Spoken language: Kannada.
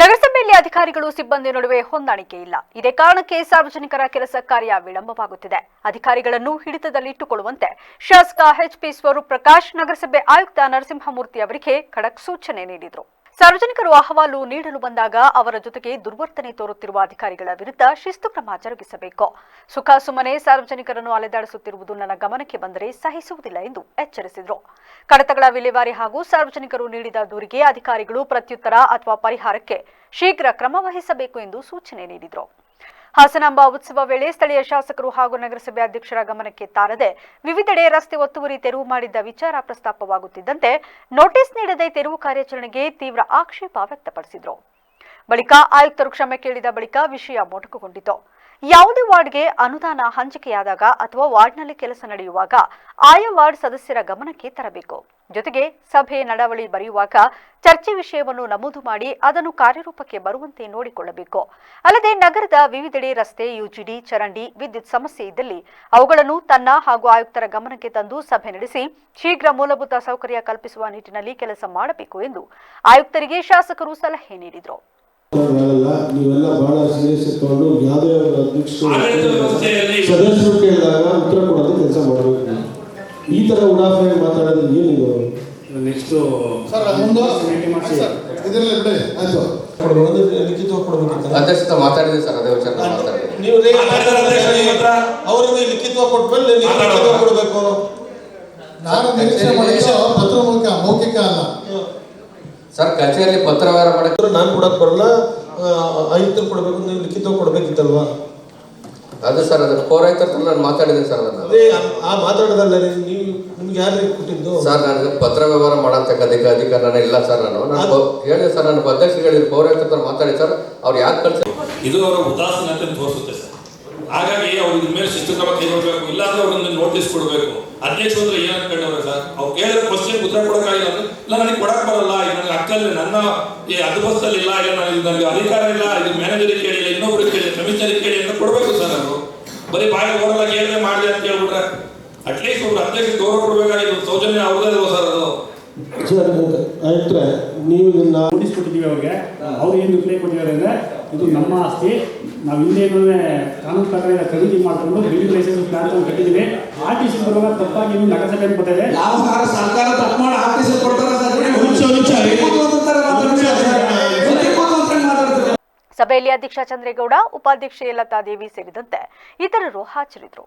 ನಗರಸಭೆಯಲ್ಲಿ ಅಧಿಕಾರಿಗಳು ಸಿಬ್ಬಂದಿ ನಡುವೆ ಹೊಂದಾಣಿಕೆ ಇಲ್ಲ. ಇದೇ ಕಾರಣಕ್ಕೆ ಸಾರ್ವಜನಿಕರ ಕೆಲಸ ಕಾರ್ಯ ವಿಳಂಬವಾಗುತ್ತಿದೆ. ಅಧಿಕಾರಿಗಳನ್ನು ಹಿಡಿತದಲ್ಲಿಟ್ಟುಕೊಳ್ಳುವಂತೆ ಶಾಸಕ ಎಚ್ಪಿ ಸ್ವರೂಪ್ ಪ್ರಕಾಶ್ ನಗರಸಭೆ ಆಯುಕ್ತ ನರಸಿಂಹಮೂರ್ತಿ ಅವರಿಗೆ ಖಡಕ್ ಸೂಚನೆ ನೀಡಿದರು. ಸಾರ್ವಜನಿಕರು ಅಹವಾಲು ನೀಡಲು ಬಂದಾಗ ಅವರ ಜೊತೆಗೆ ದುರ್ವರ್ತನೆ ತೋರುತ್ತಿರುವ ಅಧಿಕಾರಿಗಳ ವಿರುದ್ಧ ಶಿಸ್ತು ಕ್ರಮ ಜರುಗಿಸಬೇಕು. ಸುಖ ಸುಮ್ಮನೆ ಸಾರ್ವಜನಿಕರನ್ನು ಅಲೆದಾಡಿಸುತ್ತಿರುವುದು ನನ್ನ ಗಮನಕ್ಕೆ ಬಂದರೆ ಸಹಿಸುವುದಿಲ್ಲ ಎಂದು ಎಚ್ಚರಿಸಿದರು. ಕಡತಗಳ ವಿಲೇವಾರಿ ಹಾಗೂ ಸಾರ್ವಜನಿಕರು ನೀಡಿದ ದೂರಿಗೆ ಅಧಿಕಾರಿಗಳು ಪ್ರತ್ಯುತ್ತರ ಅಥವಾ ಪರಿಹಾರಕ್ಕೆ ಶೀಘ್ರ ಕ್ರಮ ವಹಿಸಬೇಕು ಎಂದು ಸೂಚನೆ ನೀಡಿದರು. ಹಾಸನಾಂಬ ಉತ್ಸವ ವೇಳೆ ಸ್ಥಳೀಯ ಶಾಸಕರು ಹಾಗೂ ನಗರಸಭೆ ಅಧ್ಯಕ್ಷರ ಗಮನಕ್ಕೆ ತಾರದೆ ವಿವಿಧೆಡೆ ರಸ್ತೆ ಒತ್ತುವರಿ ತೆರವು ಮಾಡಿದ್ದ ವಿಚಾರ ಪ್ರಸ್ತಾಪವಾಗುತ್ತಿದ್ದಂತೆ ನೋಟಿಸ್ ನೀಡದೆ ತೆರವು ಕಾರ್ಯಾಚರಣೆಗೆ ತೀವ್ರ ಆಕ್ಷೇಪ ವ್ಯಕ್ತಪಡಿಸಿದರು. ಬಳಿಕ ಆಯುಕ್ತರು ಕ್ಷಮೆ ಕೇಳಿದ ಬಳಿಕ ವಿಷಯ ಮೊಟಕುಗೊಂಡಿತು. ಯಾವುದೇ ವಾರ್ಡ್ಗೆ ಅನುದಾನ ಹಂಚಿಕೆಯಾದಾಗ ಅಥವಾ ವಾರ್ಡ್ನಲ್ಲಿ ಕೆಲಸ ನಡೆಯುವಾಗ ಆಯಾ ವಾರ್ಡ್ ಸದಸ್ಯರ ಗಮನಕ್ಕೆ ತರಬೇಕು. ಜೊತೆಗೆ ಸಭೆ ನಡಾವಳಿ ಬರೆಯುವಾಗ ಚರ್ಚೆ ವಿಷಯವನ್ನು ನಮೂದು ಮಾಡಿ ಅದನ್ನು ಕಾರ್ಯರೂಪಕ್ಕೆ ಬರುವಂತೆ ನೋಡಿಕೊಳ್ಳಬೇಕು. ಅಲ್ಲದೆ ನಗರದ ವಿವಿಧೆಡೆ ರಸ್ತೆ ಯುಜಿಡಿ ಚರಂಡಿ ವಿದ್ಯುತ್ ಸಮಸ್ಯೆ ಇದ್ದಲ್ಲಿ ಅವುಗಳನ್ನು ತನ್ನ ಹಾಗೂ ಆಯುಕ್ತರ ಗಮನಕ್ಕೆ ತಂದು ಸಭೆ ನಡೆಸಿ ಶೀಘ್ರ ಮೂಲಭೂತ ಸೌಕರ್ಯ ಕಲ್ಪಿಸುವ ನಿಟ್ಟಿನಲ್ಲಿ ಕೆಲಸ ಮಾಡಬೇಕು ಎಂದು ಆಯುಕ್ತರಿಗೆ ಶಾಸಕರು ಸಲಹೆ ನೀಡಿದರು. ನೀವೆಲ್ಲ ಬಹಳ ಸೀರಿಯಸ್ ತಗೊಂಡು ಯಾವುದೇ ಅಧ್ಯಕ್ಷರು ಆಡಳಿತ ವ್ಯವಸ್ಥೆಯಲ್ಲಿ ಸದಸ್ಯರು ಕೇಳಿದಾಗ ಉತ್ತರ ಕೊಡೋದು ಕೆಲಸ ಮಾಡಬೇಕು. ಈ ತರ ಉಡಾಫೆ ಮಾತಾಡೋದು ಏನಿದು ನೆಕ್ಸ್ಟ್ ಸರ್ ಒಂದು ಸರ್ ಇದರಲ್ಲಿ ಬಿಡಿ. ಆಯ್ತು. ಕೊಡಬಹುದು ಲಿಖಿತವಾಗಿ ಕೊಡಬೇಕಿತ್ತು ಅಧ್ಯಕ್ಷತೆ ಮಾತಾಡಿದೆ ಸರ್ ಅದೇ ವಿಚಾರ ನೀವು ಅಧ್ಯಕ್ಷ? ಅವರಿಗೆ ಕೊಟ್ಮೇಲೆ ನೀವು ಕೊಡಬೇಕು. ನಾನು ನಿರೀಕ್ಷೆ ಪತ್ರ ಮೂಲಕ ಮೌಖಿಕ ಅಲ್ಲ. ಸರ್ ಕಚೇರಿ ಪತ್ರ ವ್ಯವಹಾರ ಮಾಡಕ್ಕೆ ನಾನು ಕೂಡ ಬರಲ್ಲ ಆಯುಕ್ತರು ಕೊಡಬೇಕು ನೀವು ಲಿಖಿತವಾಗಿ ಕೊಡಬೇಕಿತ್ತಲ್ವಾ? ಅದು ಸರ್ ಅದು ಪೌರಾಯುಕ್ತರ ಅಂತ ನಾನು ಮಾತಾಡಿದೆ ಸರ್ ಅದನ್ನು. ಅದೇ ಆ- ಆ ಮಾತಾಡೋದಲ್ಲ ನೀವು ನಿಮ್ಗೆ ಯಾರು ಕೊಟ್ಟಿದ್ದು? ಸರ್ ನನಗೆ ಪತ್ರ ವ್ಯವಹಾರ ಮಾಡತಕ್ಕ ಅಧಿಕ ಅಧಿಕಾರ ನಾನು ಇಲ್ಲ ಸರ್ ನಾನು. ಹೇಳಿದೆ ಸರ್ ನಾನು ಅಧ್ಯಕ್ಷಗಳಿಗೆ ಹೇಳಿದ್ರು ಪೌರಾಯುಕ್ತರ ಹತ್ರ ಮಾತಾಡಿ ಸರ್ ಅವ್ರು ಯಾಕೆ ಕಳ್ಸಿ ಇದು ಅವರ ಉದಾಸೀನತೆ ತೋರಿಸುತ್ತೆ ಸರ್. ಹಾಗಾಗಿ ಅವ್ರಿಗೆ ಇದ್ರ ಮೇಲೆ ಶಿಸ್ತು ಕ್ರಮ ಕೈಗೊಳ್ಬೇಕು ಇಲ್ಲಾಂದ್ರೆ ಅವ್ರನ್ನ ನೋಟಿಸ್ ಕೊಡಬೇಕು. ಅಧ್ಯಕ್ಷ ಅಂದ್ರೆ ಏನ್ ಅನ್ಕೊಂಡವ್ರೆ ಸರ್? ಅವ್ರು ಕೇಳಿದ್ರೆ ಕ್ವಶನ್ ಉತ್ತರ ಕೊಡಕ್ಕಾಗಿಲ್ಲ ಅಂದ್ರೆ ಇಲ್ಲ ನನಗೆ ಕೊಡಕ್ ಬರಲ್ಲ ಇದು ನನಗೆ ಅಕ್ಕಲ್ಲಿ ನನ್ನ ಈ ಅಧಿಪಸ್ಥಲ್ಲಿ ಇಲ್ಲ ಇಲ್ಲ ನನಗೆ ನನಗೆ ಅಧಿಕಾರ ಇಲ್ಲ ಇದು ಮ್ಯಾನೇಜರ್ ಕೇಳಿಲ್ಲ ಇನ್ನೊಬ್ರಿಗೆ ಕೇಳಿ ಕಮಿಷನರ್ ಕೇಳಿ ಅಂತ ಕೊಡಬೇಕು ಸರ್. ಅವರು ಬರೀ ಬಾಯಿ ಓಡಲಾಗಿ ಏನೇ ಮಾಡಿದೆ ಅಂತ ಹೇಳ್ಬಿಟ್ರೆ. ಅಟ್ಲೀಸ್ಟ್ ಒಂದು ಅಧ್ಯಕ್ಷರಿಗೆ ಗೌರವ ಕೊಡಬೇಕಾಗಿದ್ದು ಸೌಜನ್ಯ ಅವ್ರದೇ ಅಲ್ವಾ ಸರ್ ಅದು? ಸರ್ ಆಯುಕ್ತರೆ ನೀವು ಇದನ್ನ ನೋಟಿಸ್ ಕೊಟ್ಟಿದ್ದೀವಿ ಅವ್ರಿಗೆ ಅವ್ರು ಏನು ರಿಪ್ಲೈ ಕೊಟ್ಟಿದ್ದಾರೆ ಅಂದರೆ ಇದು ನಮ್ಮ ಆಸ್ತಿ. ನಾವು ಹಿಂದೇನೂ ಕಾನೂನು ಪ್ರಕಾರ ಇದನ್ನ ಖರೀದಿ ಮಾಡಿಕೊಂಡು ಬಿಲ್ಡಿಂಗ್ ಲೈಸೆನ್ಸ್ ಪ್ಲಾನ್ ಕಟ್ಟಿದ್ದೀವಿ. ಆರ್ ಟಿ ಸಿ ಬರುವಾಗ ತಪ್ಪಾಗಿ ನಗರಸಭೆ ಇದೆ. ಯಾವ ಸರ್ಕಾರ ತಪ್ಪು ಮಾಡಿ ಆಫೀಸ್ ಕೊಡ್ತಾರೆ ಸಭೆಯಲ್ಲಿ ಅಧ್ಯಕ್ಷ ಚಂದ್ರೇಗೌಡ ಉಪಾಧ್ಯಕ್ಷೆ ಲತಾದೇವಿ ಸೇರಿದಂತೆ ಇತರರು ಹಾಜರಿದ್ದರು.